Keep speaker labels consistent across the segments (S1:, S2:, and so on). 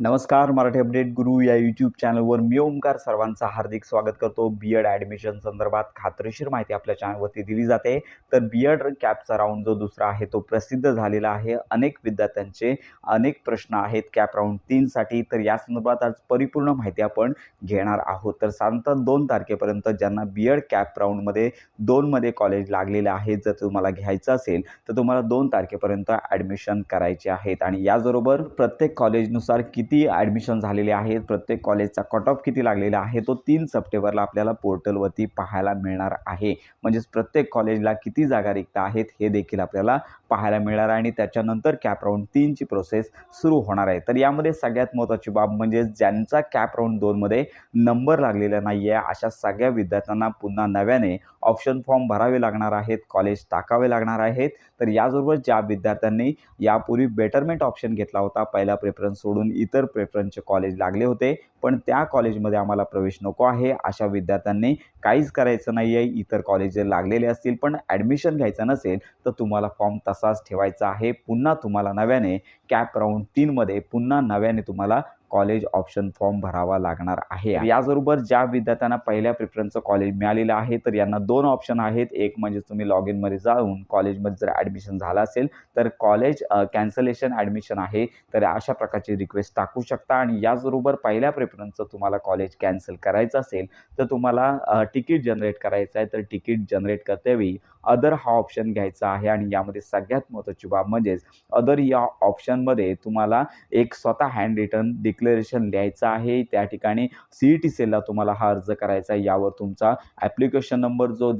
S1: नमस्कार मराठी अपडेट गुरु या यूट्यूब चॅनलवर मी ओंकार सर्वांचं हार्दिक स्वागत करतो. बी एड ॲडमिशन संदर्भात खात्रीशीर माहिती आपल्या चॅनलवरती दिली जाते. तर बी एड कॅपचा राऊंड जो दुसरा आहे तो प्रसिद्ध झालेला आहे. अनेक विद्यार्थ्यांचे अनेक प्रश्न आहेत कॅप राऊंड तीनसाठी तर या संदर्भात आज परिपूर्ण माहिती आपण घेणार आहोत. तर साधारणतः दोन तारखेपर्यंत ज्यांना बी एड कॅप राऊंडमध्ये दोनमध्ये कॉलेज लागलेले आहेत जर तुम्हाला घ्यायचं असेल तर तुम्हाला दोन तारखेपर्यंत ॲडमिशन करायचे आहेत. आणि याचबरोबर प्रत्येक कॉलेजनुसार किती किती ॲडमिशन झालेले आहेत प्रत्येक कॉलेजचा कट ऑफ किती लागलेला आहे तो तीन सप्टेंबरला आपल्याला पोर्टलवरती पाहायला मिळणार आहे. म्हणजेच प्रत्येक कॉलेजला किती जागा रिक्त आहेत हे देखील आपल्याला पाहायला मिळणार आहे आणि त्याच्यानंतर कॅप राऊंड तीनची प्रोसेस सुरू होणार आहे. तर यामध्ये सगळ्यात महत्त्वाची बाब म्हणजे ज्यांचा कॅप राऊंड दोनमध्ये नंबर लागलेला नाही आहे अशा सगळ्या विद्यार्थ्यांना पुन्हा नव्याने ऑप्शन फॉर्म भरावे लागणार आहेत कॉलेज टाकावे लागणार आहेत. तर याचबरोबर ज्या विद्यार्थ्यांनी यापूर्वी बेटरमेंट ऑप्शन घेतला होता पहिला प्रेफरन्स सोडून इतर इतर प्रेफरन्सचे कॉलेज लागले होते. पण त्या कॉलेजमध्ये आम्हाला प्रवेश नको आहे. अशा विद्यार्थ्यांनी काहीच करायचं नाही आहे इतर कॉलेज जर लागलेले असतील पण ॲडमिशन घ्यायचं नसेल तर तुम्हाला फॉर्म तसाच ठेवायचा आहे. पुन्हा तुम्हाला नव्याने कॅप राऊंड तीनमध्ये पुन्हा नव्याने तुम्हाला कॉलेज ऑप्शन फॉर्म भरावा लागणार आहे. याचबरोबर ज्या विद्यार्थ्यांना पहिल्या प्रिफरन्सचं कॉलेज मिळालेलं आहे तर यांना दोन ऑप्शन आहेत. एक म्हणजे तुम्ही लॉग इनमध्ये जाऊन कॉलेजमध्ये जर ॲडमिशन झालं असेल तर कॉलेज कॅन्सलेशन ॲडमिशन आहे. तर अशा प्रकारची रिक्वेस्ट टाकू शकता. आणि याचबरोबर पहिल्या प्रेफरन्सचं तुम्हाला कॉलेज कॅन्सल करायचं असेल तर तुम्हाला तिकीट जनरेट करायचं आहे. तर तिकीट जनरेट करतेवेळी अदर हा ऑप्शन घ्यायचा आहे. आणि यामध्ये सगळ्यात महत्त्वाची बाब म्हणजेच अदर या ऑप्शनमध्ये तुम्हाला एक स्वतः हँड रिटर्न डिक्लेरेशन लिहायचं आहे. त्या ठिकाणी सी ई टी सेलला तुम्हाला हा अर्ज करायचा आहे. यावर तुमचा ॲप्लिकेशन नंबर जो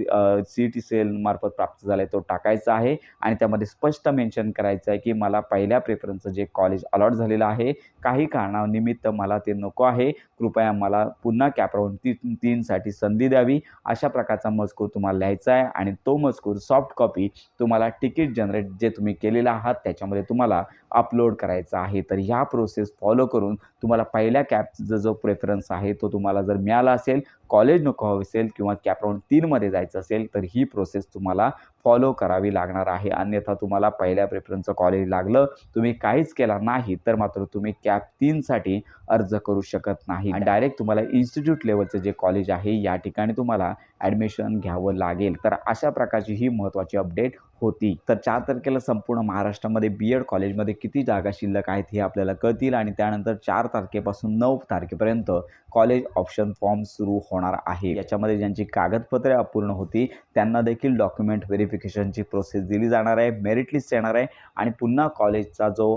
S1: सी ई टी सेलमार्फत प्राप्त झाला आहे तो टाकायचा आहे. आणि त्यामध्ये स्पष्ट मेन्शन करायचं आहे की मला पहिल्या प्रेफरन्सचं जे कॉलेज अलॉट झालेलं आहे काही कारणानिमित्त मला ते नको आहे. कृपया मला पुन्हा कॅपराऊंड तीन तीनसाठी संधी द्यावी. अशा प्रकारचा मजकूर तुम्हाला लिहायचा आहे. आणि तो मजकूर सॉफ्ट कॉपी तुम्हाला तिकीट जनरेट जे तुम्ही केलेलं आहात त्याच्यामध्ये तुम्हाला अपलोड करायचा आहे. तर ह्या प्रोसेस फॉलो करून तुम्हाला पहिल्या कॅपचा जो प्रेफरन्स आहे तो तुम्हाला जर मिळाला असेल कॉलेज नको हवं असेल किंवा कॅपराऊंड तीनमध्ये जायचं असेल तर ही प्रोसेस तुम्हाला फॉलो करावी लागणार आहे. अन्यथा तुम्हाला पहिल्या प्रेफरन्सचं कॉलेज लागलं तुम्ही काहीच केला नाही तर मात्र तुम्ही कॅप तीनसाठी अर्ज करू शकत नाही. डायरेक्ट तुम्हाला इन्स्टिट्यूट लेवलचं जे कॉलेज आहे या ठिकाणी तुम्हाला ॲडमिशन घ्यावं लागेल. तर अशा प्रकारची ही महत्त्वाची अपडेट होती. तर चार तारखेला संपूर्ण महाराष्ट्रामध्ये बी एड कॉलेजमध्ये किती जागा शिल्लक आहेत हे आपल्याला कळतील. आणि त्यानंतर चार तारखेपासून नऊ तारखेपर्यंत कॉलेज ऑप्शन फॉर्म सुरू होणार आहे. याच्यामध्ये ज्यांची कागदपत्रे अपूर्ण होती त्यांना देखील डॉक्युमेंट व्हेरिफिकेशनची प्रोसेस दिली जाणार आहे मेरिट लिस्ट येणार आहे आणि पुन्हा कॉलेजचा जो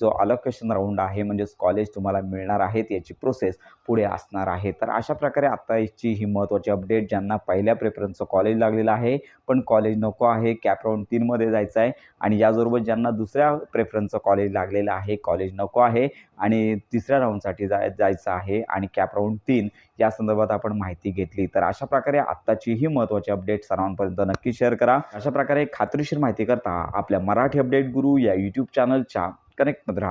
S1: जो अलोकेशन राऊंड आहे म्हणजेच कॉलेज तुम्हाला मिळणार आहेत याची प्रोसेस पुढे असणार आहे. तर अशा प्रकारे आत्ताची ही महत्त्वाची अपडेट ज्यांना पहिल्या प्रेफरन्सचं कॉलेज लागलेलं आहे पण कॉलेज नको आहे कॅप राऊंड तीनमध्ये जायचं आहे आणि याचबरोबर ज्यांना दुसऱ्या प्रेफरन्सचं कॉलेज लागलेलं आहे कॉलेज नको आहे आणि तिसऱ्या राऊंडसाठी जाय जायचं आहे आणि कॅप राऊंड तीन या संदर्भात आपण माहिती घेतली. तर अशा प्रकारे आत्ताची ही महत्त्वाची अपडेट सर्वांपर्यंत नक्की शेअर करा. अशा प्रकारे खात्रीशीर माहिती करता आपल्या मराठी अपडेट गुरु या यूट्यूब चॅनलच्या कनेक्टमध्ये राहा.